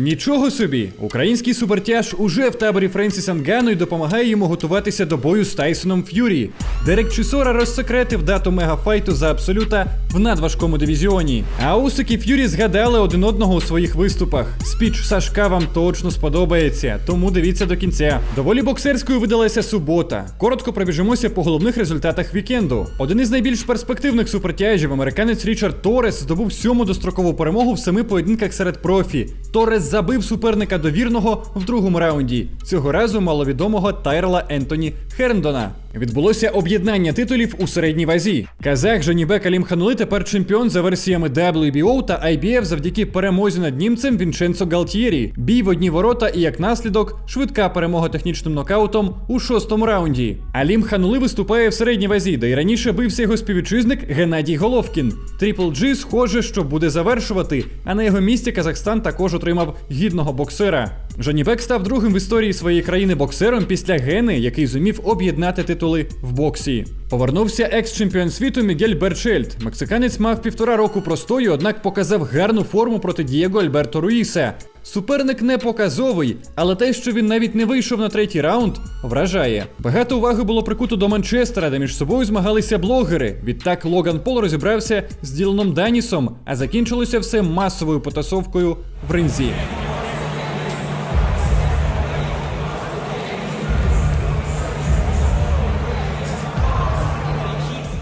Нічого собі! Український супертяж уже в таборі Френсіса Нгану і допомагає йому готуватися до бою з Тайсоном Ф'юрі. Дерек Чісора розсекретив дату мегафайту за абсолюта в надважкому дивізіоні. А Усик і Ф'юрі згадали один одного у своїх виступах. Спіч Сашка вам точно сподобається, тому дивіться до кінця. Доволі боксерською видалася субота. Коротко пробіжимося по головних результатах вікенду. Один із найбільш перспективних супертяжів, американець Річард Торрес, здобув сьому дострокову перемогу в семи поєдинках серед профі. Торрес забив суперника довірного в другому раунді. Цього разу маловідомого Тайрела Ентоні Херндона. Відбулося об'єднання титулів у середній вазі. Казах Жанібек Алім Ханули тепер чемпіон за версіями WBO та IBF завдяки перемозі над німцем Вінченцо Галтієрі. Бій в одні ворота і як наслідок швидка перемога технічним нокаутом у шостому раунді. Алім Ханули виступає в середній вазі, де й раніше бився його співвітчизник Геннадій Головкін. Трипл G схоже, що буде завершувати, а на його місці Казахстан також отримав гідного боксера. Жанібек став другим в історії своєї країни боксером після Гени, який зумів об'єднати титули в боксі. Повернувся екс-чемпіон світу Мігель Берчельд. Мексиканець мав півтора року простою, однак показав гарну форму проти Дієго Альберто Руїса. Суперник не показовий, але те, що він навіть не вийшов на третій раунд, вражає. Багато уваги було прикуто до Манчестера, де між собою змагалися блогери. Відтак Логан Пол розібрався з Діланом Данісом, а закінчилося все масовою потасовкою в ринзі.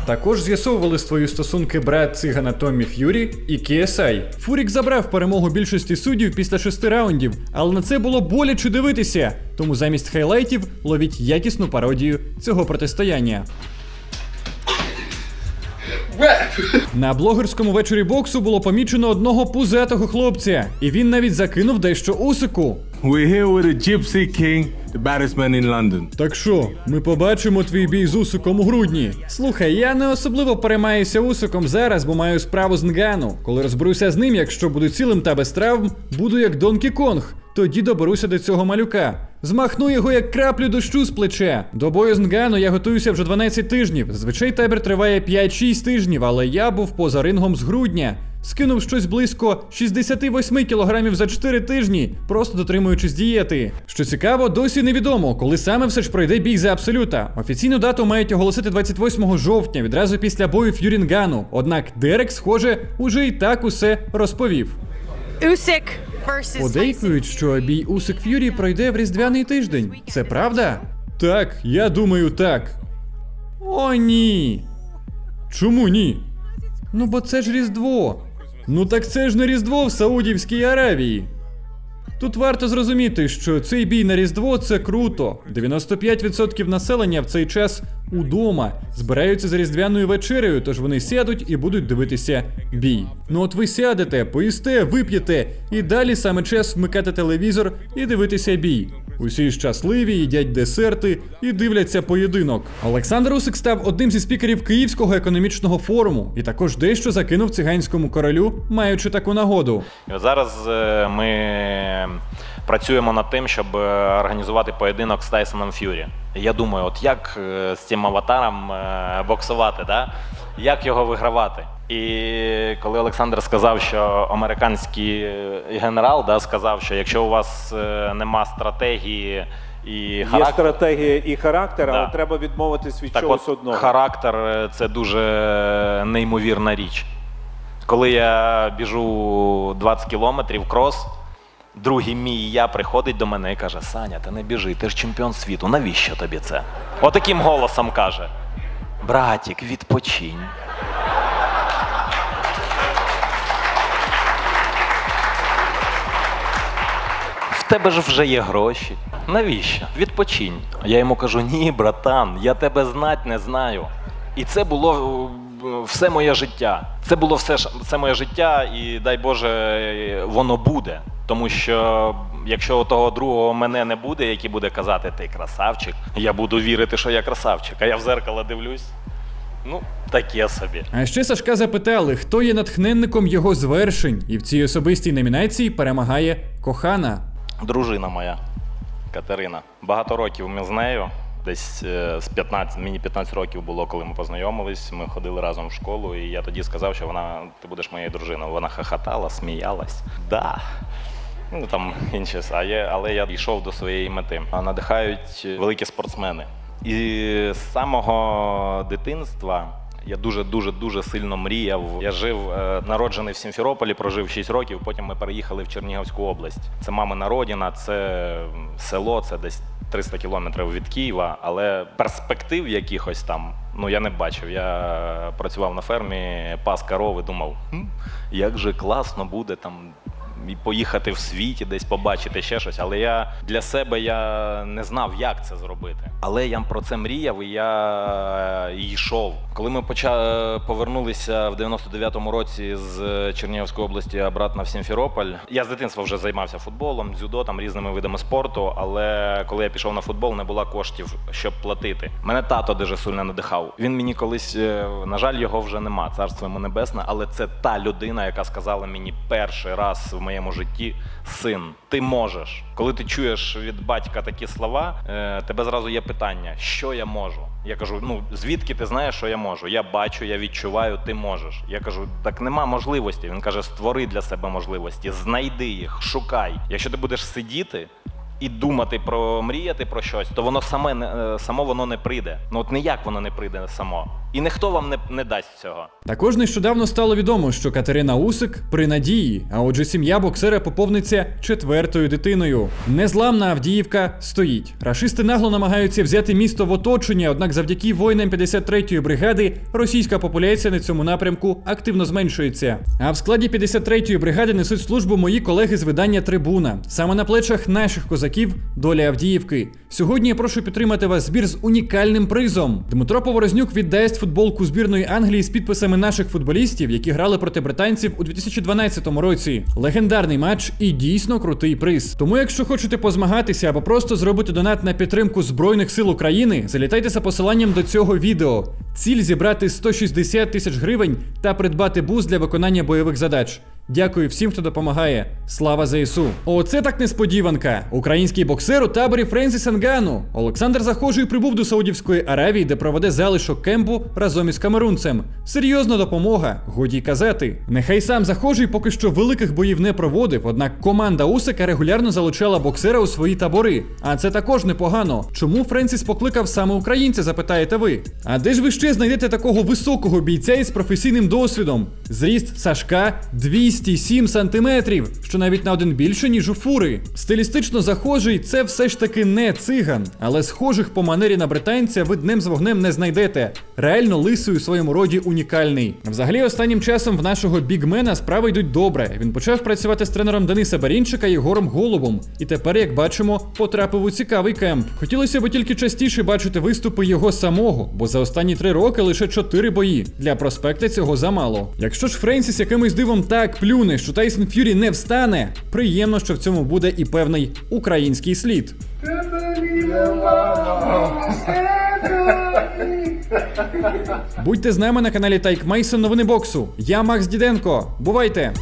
Також з'ясовували свої стосунки брат цигана Томмі Ф'юрі і KSI. Фурік забрав перемогу більшості суддів після шести раундів, але на це було боляче дивитися. Тому замість хайлайтів ловіть якісну пародію цього протистояння. На блогерському вечорі боксу було помічено одного пузатого хлопця, і він навіть закинув дещо усику. We're here with the Gypsy King, the baddest man in London. Так що, ми побачимо твій бій з Усиком у грудні. Слухай, я не особливо переймаюся Усиком зараз, бо маю справу з Нгану. Коли розберуся з ним, якщо буду цілим та без травм, буду як Донкі Конг. Тоді доберуся до цього малюка. Змахну його як краплю дощу з плеча. До бою з Нгану я готуюся вже 12 тижнів. Зазвичай табір триває 5-6 тижнів, але я був поза рингом з грудня. Скинув щось близько 68 кілограмів за 4 тижні, просто дотримуючись дієти. Що цікаво, досі невідомо, коли саме все ж пройде бій за абсолюта. Офіційну дату мають оголосити 28 жовтня, відразу після бою Ф'юрінгану. Однак Дерек, схоже, уже і так усе розповів. Versus Подейкують, що бій Усик Ф'юрі пройде в різдвяний тиждень. Це правда? Так, я думаю, так. О, ні. Чому ні? Ну, бо це ж Різдво. Ну так це ж не Різдво в Саудівській Аравії. Тут варто зрозуміти, що цей бій на Різдво це круто. 95% населення в цей час удома збираються за різдвяною вечерею, тож вони сядуть і будуть дивитися бій. Ну от ви сядете, поїсте, вип'єте, і далі саме час вмикати телевізор і дивитися бій. Усі щасливі, їдять десерти і дивляться поєдинок. Олександр Усик став одним зі спікерів Київського економічного форуму і також дещо закинув циганському королю, маючи таку нагоду. Зараз е, ми працюємо над тим, щоб е, організувати поєдинок з Тайсоном Ф'юрі. Я думаю, от як е, з цим аватаром е, боксувати, да? як його вигравати. І коли Олександр сказав, що американський генерал да, сказав, що якщо у вас нема стратегії і Є стратегія і характер, Да. але треба відмовитись від так чогось от, одного. характер це дуже неймовірна річ. Коли я біжу 20 кілометрів крос, другий мій я приходить до мене і каже: Саня, ти не біжи, ти ж чемпіон світу, навіщо тобі це? Отаким голосом каже: Братік, відпочинь. В тебе ж вже є гроші. Навіщо? Відпочинь. Я йому кажу: ні, братан, я тебе знать не знаю. І це було е, все моє життя. Це було все, все моє життя, і дай Боже, воно буде. Тому що якщо того другого мене не буде, який буде казати, ти красавчик, я буду вірити, що я красавчик. А я в зеркало дивлюсь. Ну, таке собі. А ще Сашка запитали, хто є натхненником його звершень, і в цій особистій номінації перемагає кохана. Дружина моя Катерина. Багато років ми з нею. Десь е, з 15, мені 15 років було, коли ми познайомились. Ми ходили разом в школу, і я тоді сказав, що вона ти будеш моєю дружиною. Вона хахатала, сміялась. Да. Ну там інші, але я йшов до своєї мети. Надихають великі спортсмени. І з самого дитинства я дуже дуже дуже сильно мріяв. Я жив е, народжений в Сімферополі, прожив 6 років. Потім ми переїхали в Чернігівську область. Це мамина родина, це село, це десь 300 кілометрів від Києва. Але перспектив якихось там ну я не бачив. Я працював на фермі, пас корови, думав, «Хм, як же класно буде там поїхати в світі, десь побачити ще щось. Але я для себе я не знав, як це зробити. Але я про це мріяв і я йшов. Коли ми поча... повернулися в 99-му році з Чернігівської області обратно в Сімферополь, я з дитинства вже займався футболом, дзюдо, там різними видами спорту. Але коли я пішов на футбол, не було коштів, щоб платити. Мене тато дуже сильно надихав. Він мені колись, е, на жаль, його вже нема. Царство йому небесне, але це та людина, яка сказала мені перший раз в моєму житті: син, ти можеш. Коли ти чуєш від батька такі слова, е, тебе зразу є питання, що я можу. Я кажу: ну звідки ти знаєш, що я можу? Я бачу, я відчуваю, ти можеш. Я кажу, так нема можливості. Він каже: створи для себе можливості, знайди їх, шукай. Якщо ти будеш сидіти. І думати про мріяти про щось, то воно саме е, само воно не прийде. Ну от ніяк воно не прийде само. І ніхто вам не, не дасть цього. Також нещодавно стало відомо, що Катерина Усик при надії, а отже, сім'я боксера поповниться четвертою дитиною. Незламна Авдіївка стоїть. Рашисти нагло намагаються взяти місто в оточення, однак завдяки воїнам 53-ї бригади російська популяція на цьому напрямку активно зменшується. А в складі 53-ї бригади несуть службу мої колеги з видання Трибуна. Саме на плечах наших козаків доля Авдіївки. Сьогодні я прошу підтримати вас збір з унікальним призом. Дмитро Поворознюк віддасть футболку збірної Англії з підписами наших футболістів, які грали проти британців у 2012 році. Легендарний матч і дійсно крутий приз. Тому, якщо хочете позмагатися або просто зробити донат на підтримку Збройних сил України, залітайте за посиланням до цього відео. Ціль зібрати 160 тисяч гривень та придбати бус для виконання бойових задач. Дякую всім, хто допомагає. Слава ЗСУ! Оце так несподіванка. Український боксер у таборі Френсіс Нгану. Олександр Захожий прибув до Саудівської Аравії, де проведе залишок кемпу разом із камерунцем. Серйозна допомога, годі казати. Нехай сам Захожий поки що великих боїв не проводив, однак команда Усика регулярно залучала боксера у свої табори. А це також непогано. Чому Френсіс покликав саме українця, запитаєте ви? А де ж ви ще знайдете такого високого бійця із професійним досвідом? Зріст Сашка 207 сантиметрів, що навіть на один більше, ніж у фури. Стилістично захожий це все ж таки не циган, але схожих по манері на британця ви днем з вогнем не знайдете. Реально лисий у своєму роді унікальний. Взагалі, останнім часом в нашого бігмена справи йдуть добре. Він почав працювати з тренером Дениса Барінчика і Єгором Голубом. І тепер, як бачимо, потрапив у цікавий кемп. Хотілося б тільки частіше бачити виступи його самого, бо за останні три роки лише чотири бої. Для проспекта цього замало. Якщо ж Френсіс якимось дивом так плюне, що Тайсон Ф'юрі не встане, приємно, що в цьому буде і певний український слід. Будьте з нами на каналі Тайк Мейсон Новини боксу. Я Макс Діденко. Бувайте!